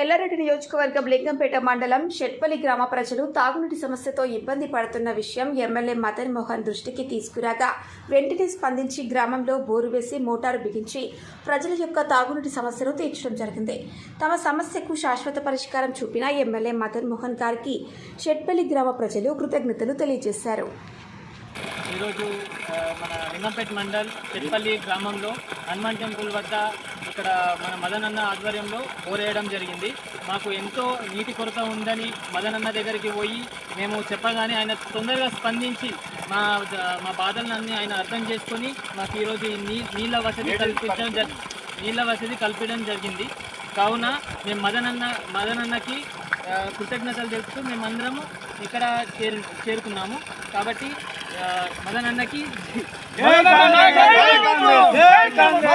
ఎల్లారెడ్డి నియోజకవర్గం లింగంపేట మండలం షెట్పల్లి గ్రామ ప్రజలు తాగునీటి సమస్యతో ఇబ్బంది పడుతున్న విషయం ఎమ్మెల్యే మదన్ మోహన్ దృష్టికి తీసుకురాగా వెంటనే స్పందించి గ్రామంలో బోరు వేసి మోటారు బిగించి ప్రజల యొక్క తాగునీటి సమస్యను తీర్చడం జరిగింది. తమ సమస్యకు శాశ్వత పరిష్కారం చూపిన ఎమ్మెల్యే మదన్ మోహన్ గారికి షెట్పల్లి గ్రామ ప్రజలు కృతజ్ఞతలు తెలియజేశారు. ఈరోజు మన లింగంపేట మండల్ చెట్పల్లి గ్రామంలో హనుమాన్ టెంపుల్ వద్ద ఇక్కడ మన మదనన్న ఆధ్వర్యంలో కోరేయడం జరిగింది. మాకు ఎంతో నీటి కొరత ఉందని మదనన్న దగ్గరికి పోయి మేము చెప్పగానే ఆయన తొందరగా స్పందించి మా మా బాధలన్నీ ఆయన అర్థం చేసుకొని మాకు ఈరోజు నీ నీళ్ళ వసతి కల్పించడం జరి నీళ్ళ వసతి కల్పించడం జరిగింది. కావున మేము మదనన్న మదనన్నకి కృతజ్ఞతలు తెలుపుతూ మేమందరము ఇక్కడ చేరు చేరుకున్నాము. కాబట్టి